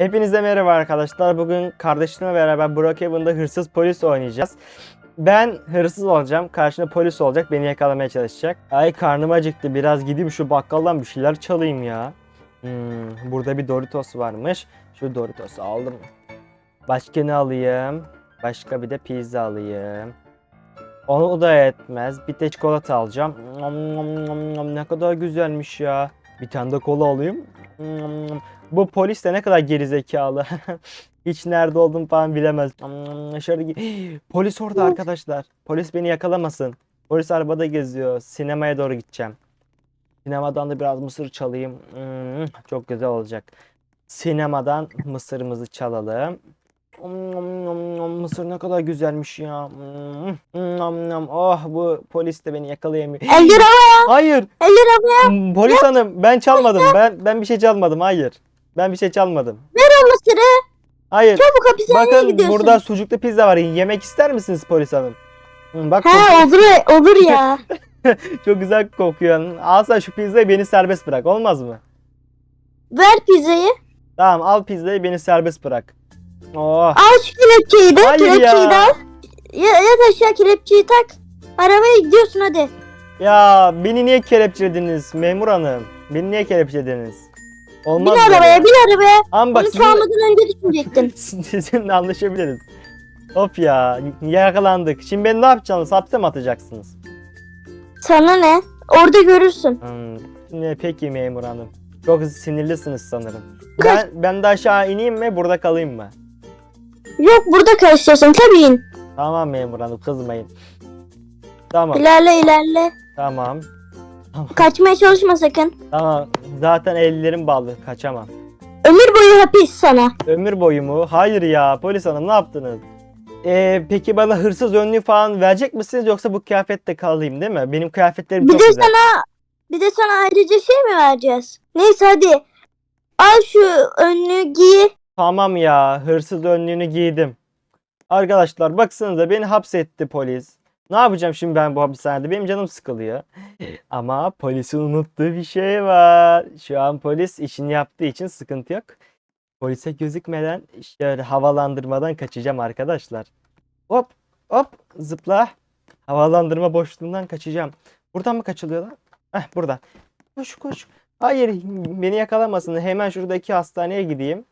Hepinize merhaba arkadaşlar. Bugün kardeşimle beraber Brookhaven'da hırsız polis oynayacağız. Ben hırsız olacağım. Karşımda polis olacak. Beni yakalamaya çalışacak. Ay karnım acıktı. Biraz gideyim şu bakkaldan bir şeyler çalayım ya. Hmm, burada bir Doritos varmış. Şu Doritos'u aldım. Başka ne alayım? Başka bir de pizza alayım. Onu da etmez. Bir de çikolata alacağım. Nom nom nom nom. Ne kadar güzelmiş ya. Bir tane de kola alayım. Nom nom. Bu polis de ne kadar gerizekalı. Hiç nerede olduğumu falan bilemez. Hmm, gi- Polis orada arkadaşlar. Polis beni yakalamasın. Polis arabada geziyor. Sinemaya doğru gideceğim. Sinemadan da biraz mısır çalayım. Hmm, çok güzel olacak. Sinemadan mısırımızı çalalım. Mısır ne kadar güzelmiş ya. Oh bu polis de beni yakalayamıyor. Hayır. Hmm, Polis hanım ben çalmadım. Ben ben bir şey çalmadım. Hayır. Ben bir şey çalmadım. Ver o mısırı. Hayır. Çabuk hapishaneye Bakın gidiyorsun. burada sucuklu pizza var. Yemek ister misiniz polis hanım? Hmm, Bak He olur, olur ya. çok güzel kokuyor. Al sen şu pizzayı beni serbest bırak. Olmaz mı? Ver pizzayı. Tamam al pizzayı beni serbest bırak. Oh. Al şu kelepçeyi de. Hayır kelepçeyi ya. de al. Ya, yat aşağı kelepçeyi tak. Arabaya gidiyorsun hadi. Ya beni niye kelepçelediniz memur hanım? Beni niye kelepçelediniz? Bin Olmaz böyle. arabaya, bin arabaya. Ama bak Bunu sizin, çalmadan önce düşünecektin. sizinle anlaşabiliriz. Hop ya yakalandık. Şimdi beni ne yapacaksınız? Hapse mi atacaksınız? Sana ne? Orada görürsün. Hmm, ne peki memur hanım. Çok sinirlisiniz sanırım. Ben, ben de aşağı ineyim mi burada kalayım mı? Yok burada karıştırsın tabii in. Tamam memur hanım kızmayın. Tamam İlerle ilerle. tamam Kaçmaya çalışma sakın. tamam. Zaten ellerim bağlı kaçamam. Ömür boyu hapis sana. Ömür boyu mu? Hayır ya polis hanım ne yaptınız? Ee, peki bana hırsız önlüğü falan verecek misiniz yoksa bu kıyafette kalayım değil mi? Benim kıyafetlerim Bir çok de güzel. sana bir de sana ayrıca şey mi vereceğiz? Neyse hadi. Al şu önlüğü giy. Tamam ya hırsız önlüğünü giydim. Arkadaşlar baksanıza beni hapsetti polis. Ne yapacağım şimdi ben bu hapishanede? Benim canım sıkılıyor. Ama polisin unuttuğu bir şey var. Şu an polis işini yaptığı için sıkıntı yok. Polise gözükmeden şöyle havalandırmadan kaçacağım arkadaşlar. Hop hop zıpla. Havalandırma boşluğundan kaçacağım. Buradan mı kaçılıyor lan? Heh buradan. Koş koş. Hayır beni yakalamasın. Hemen şuradaki hastaneye gideyim.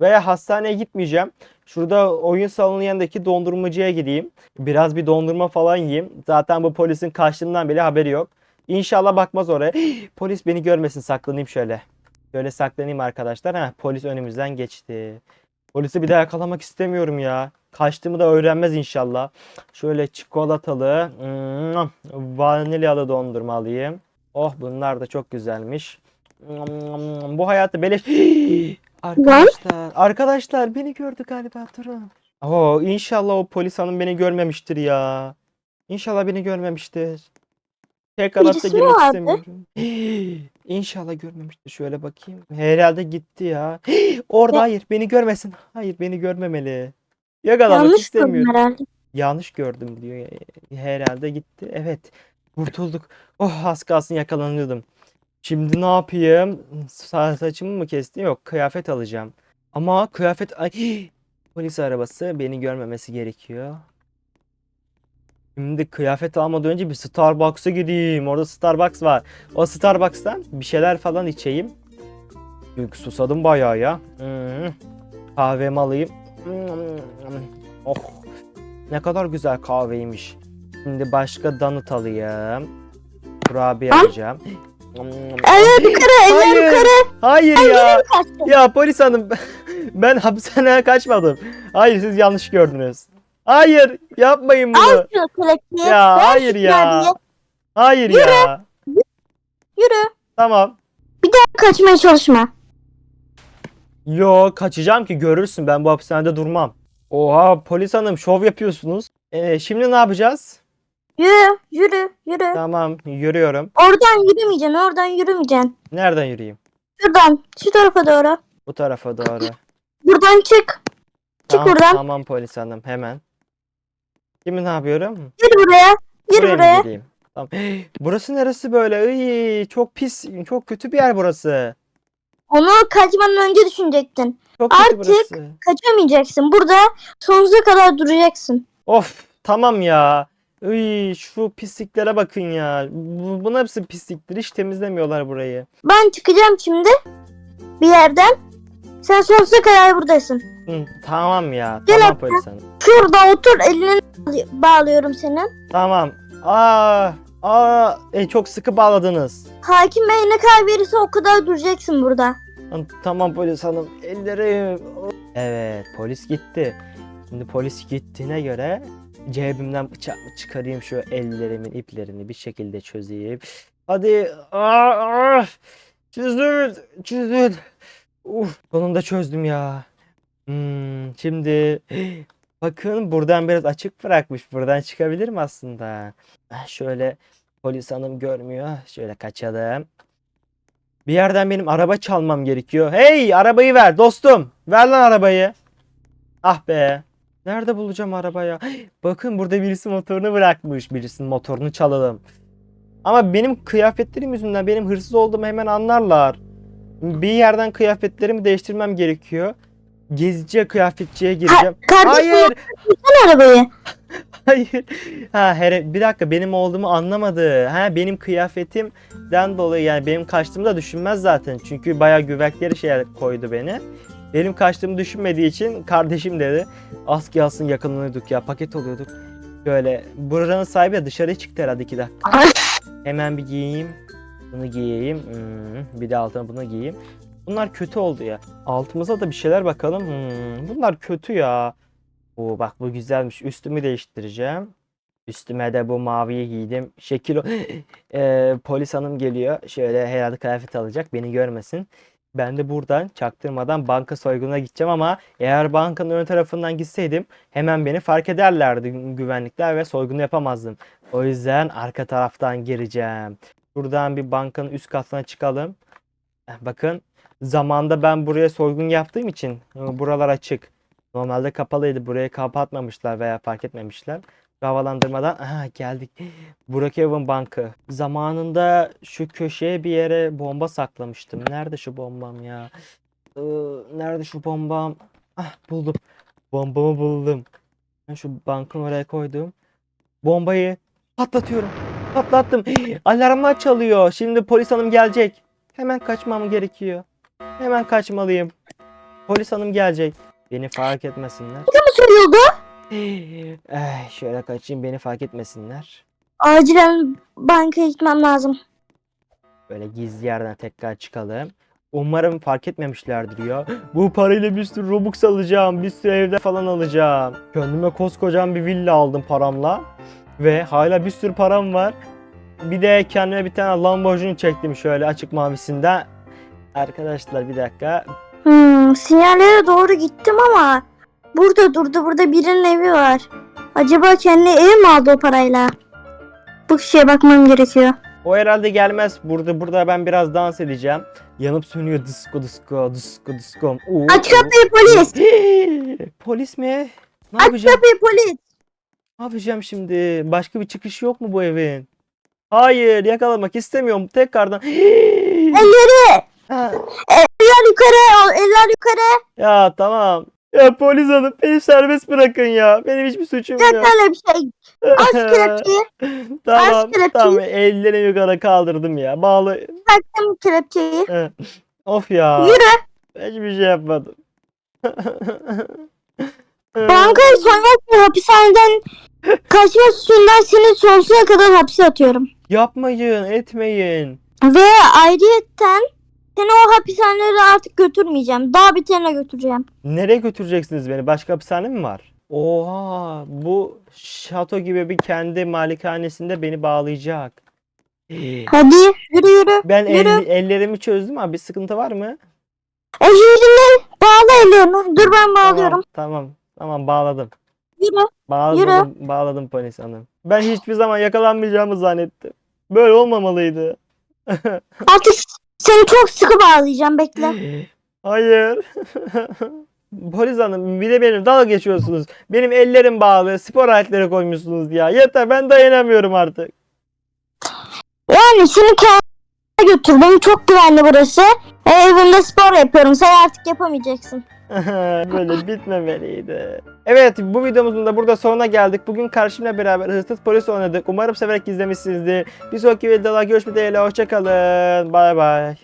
Veya hastaneye gitmeyeceğim. Şurada oyun salonu yanındaki dondurmacıya gideyim. Biraz bir dondurma falan yiyeyim. Zaten bu polisin kaçtığımdan bile haberi yok. İnşallah bakmaz oraya. Polis beni görmesin saklanayım şöyle. Şöyle saklanayım arkadaşlar. Ha, polis önümüzden geçti. Polisi bir daha yakalamak istemiyorum ya. Kaçtığımı da öğrenmez inşallah. Şöyle çikolatalı, mm, vanilyalı dondurma alayım. Oh bunlar da çok güzelmiş. Mm, Bu hayatı beleş... Arkadaşlar, arkadaşlar beni gördü galiba durun. Oo, inşallah o polis hanım beni görmemiştir ya. İnşallah beni görmemiştir. Tekrar Birisi mi girmek vardı? istemiyorum. İnşallah görmemiştir. Şöyle bakayım. Herhalde gitti ya. Orada Ne? hayır beni görmesin. Hayır beni görmemeli. Yakalamak Yanlış istemiyorum. gördüm herhalde. Yanlış gördüm diyor. Herhalde gitti. Evet. Kurtulduk. Oh az kalsın yakalanıyordum. Şimdi ne yapayım? Sa saçımı mı kestim? Yok kıyafet alacağım. Ama kıyafet... Ay, polis arabası beni görmemesi gerekiyor. Şimdi kıyafet almadan önce bir Starbucks'a gideyim. Orada Starbucks var. O Starbucks'tan bir şeyler falan içeyim. Çünkü susadım bayağı ya. Hmm. Kahvemi alayım. Hmm. Oh. Ne kadar güzel kahveymiş. Şimdi başka donut alayım. Kurabiye Al. alacağım. Eller yukarı, eller yukarı. Hayır ya. Ya polis hanım ben hapishaneye kaçmadım. Hayır siz yanlış gördünüz. Hayır yapmayın bunu. Al şu kelepçeyi. Ya hayır ya. Hayır ya. Yürü. Tamam. Kaçmaya çalışma. Yo kaçacağım ki görürsün ben bu hapishanede durmam. Oha polis hanım şov yapıyorsunuz. Ee, şimdi ne yapacağız? Yürü, yürü, yürü. Tamam yürüyorum. Oradan yürümeyeceksin, oradan yürümeyeceksin. Nereden yürüyeyim? Şuradan, şu tarafa doğru. Bu tarafa doğru. Buradan çık. Çık Tamam, buradan. Tamam polis hanım hemen. Şimdi ne yapıyorum? Yürü buraya. Yürü Buraya mı buraya. Tamam. Burası neresi böyle? Iy, çok pis, çok kötü bir yer burası. Onu kaçmadan önce düşünecektin. Çok kötü Artık- burası. Kaçamayacaksın. Burada sonsuza kadar duracaksın. Of tamam ya. Iy, şu pisliklere bakın ya. Bu, bunun hepsi pisliktir. Hiç temizlemiyorlar burayı. Ben çıkacağım şimdi bir yerden. Sen sonsuza kadar buradasın. Hı, tamam ya. Gel Tamam hatta. hanım. Şurada otur elini bağlıyorum senin. Tamam. Aa, aa, e, çok sıkı bağladınız. Hakim bey ne kadar verirse o kadar duracaksın burada. Tamam polis hanım. Ellerim. Evet polis gitti. Şimdi polis gittiğine göre cebimden bıçak çıkarayım şu ellerimin iplerini bir şekilde çözeyim. Hadi. Aa, aa. Çözül. Çözül. Uf, sonunda çözdüm ya. Hmm, şimdi bakın buradan biraz açık bırakmış. Buradan çıkabilirim aslında. Ah, Şöyle polis hanım görmüyor. Şöyle kaçalım. Bir yerden benim araba çalmam gerekiyor. Hey arabayı ver dostum. Ver lan arabayı. Ah be. Nerede bulacağım arabayı? Bakın burada birisi motorunu bırakmış. Birisinin motorunu çalalım. Ama benim kıyafetlerim yüzünden benim hırsız olduğumu hemen anlarlar. Bir yerden kıyafetlerimi değiştirmem gerekiyor. Gezici kıyafetçiye gireceğim. Kardeşim Hayır. yapsana arabayı. Hayır. Ha her bir dakika benim olduğumu anlamadı. Ha benim kıyafetimden dolayı yani benim kaçtığımı da düşünmez zaten. Çünkü bayağı güvekleri şey koydu beni. Benim kaçtığımı düşünmediği için kardeşim dedi. Az gelsin yakalanıyorduk ya paket oluyorduk. Böyle buranın sahibi de dışarıya çıktı herhalde iki dakika. Hemen bir giyeyim. Bunu giyeyim. Hmm, bir de altına bunu giyeyim. Bunlar kötü oldu ya. Altımıza da bir şeyler bakalım. Hmm, bunlar kötü ya. Oo bak bu güzelmiş. Üstümü değiştireceğim. Üstüme de bu maviyi giydim. Şekil. Eee, polis hanım geliyor. Şöyle herhalde kıyafet alacak. Beni görmesin. Ben de buradan çaktırmadan banka soygununa gideceğim ama eğer bankanın ön tarafından gitseydim hemen beni fark ederlerdi güvenlikler ve soygunu yapamazdım. O yüzden arka taraftan gireceğim. Buradan bir bankanın üst katına çıkalım. Bakın zamanda ben buraya soygun yaptığım için e, buralar açık. Normalde kapalıydı. Burayı kapatmamışlar veya fark etmemişler. Havalandırmadan aha geldik. Brookhaven Bankı. Zamanında şu köşeye bir yere bomba saklamıştım. Nerede şu bombam ya? Ee, nerede şu bombam? Ah buldum. Bombamı buldum. Ben şu bankın oraya koydum. Bombayı patlatıyorum. Patlattım. Alarmlar çalıyor. Şimdi polis hanım gelecek. Hemen kaçmam gerekiyor. Hemen kaçmalıyım. Polis hanım gelecek. Beni fark etmesinler. Ne mi söylüyordu? Eh, şöyle kaçayım beni fark etmesinler. Acilen bankaya gitmem lazım. Böyle gizli yerden tekrar çıkalım. Umarım fark etmemişlerdir ya. Bu parayla bir sürü Robux alacağım. Bir sürü evde falan alacağım. Kendime koskocaman bir villa aldım paramla. Ve hala bir sürü param var. Bir de kendime bir tane Lamborghini çektim şöyle açık mavisinden. Arkadaşlar bir dakika. Hmm, sinyallere doğru gittim ama burada durdu. Burada birinin evi var. Acaba kendi ev mi aldı o parayla? Bu kişiye bakmam gerekiyor. O herhalde gelmez. Burada burada ben biraz dans edeceğim. Yanıp sönüyor disco disco disco disco. Oo, Aç kapıyı polis. Polis mi? Ne Aç yapacağım? kapıyı polis. Ne yapacağım şimdi? Başka bir çıkış yok mu bu evin? Hayır, yakalamak istemiyorum. Tekrardan. Elleri. Ha, Eller yukarı. Eller yukarı. ya tamam. Ya polis hanım beni serbest bırakın ya. Benim hiçbir suçum Yok yok. öyle bir şey. Aç kelepçeyi. tamam, kelepçeyi. tamam. Ellerimi yukarı kaldırdım ya. Bağlı. Taktım kelepçeyi. of ya. Yürü. Hiçbir şey yapmadım. Bankayı soymak ve hapishaneden kaçma suçundan seni sonsuza kadar hapse atıyorum. Yapmayın, etmeyin. Ve ayrıyetten seni o hapishanelere artık götürmeyeceğim. Daha beterine götüreceğim. Nereye götüreceksiniz beni? Başka hapishane mi var? Oha, bu şato gibi bir kendi malikanesinde beni bağlayacak. Hadi yürü yürü. Ben Yürü. el- ellerimi çözdüm ama bir sıkıntı var mı? Ellerini bağla ellerini. Dur ben bağlıyorum. Tamam, tamam, tamam bağladım. Yürü. Bağladım, bağladım polis hanım. Ben hiçbir zaman yakalanmayacağımı zannettim. Böyle olmamalıydı. Artık seni çok sıkı bağlayacağım bekle. Hayır. Polis hanım bir de benim dalga geçiyorsunuz. Benim ellerim bağlı. Spor aletleri koymuşsunuz ya. Yeter ben dayanamıyorum artık. Yani seni kendine götürdüm. Çok güvenli burası. E, evimde spor yapıyorum. Sen artık yapamayacaksın. Böyle bitmemeliydi. Evet bu videomuzun da burada sonuna geldik. Bugün karşımla beraber hırsız polis oynadık. Umarım severek izlemişsinizdir. Bir sonraki videoda görüşmek dileğiyle. Hoşçakalın. Bay bay.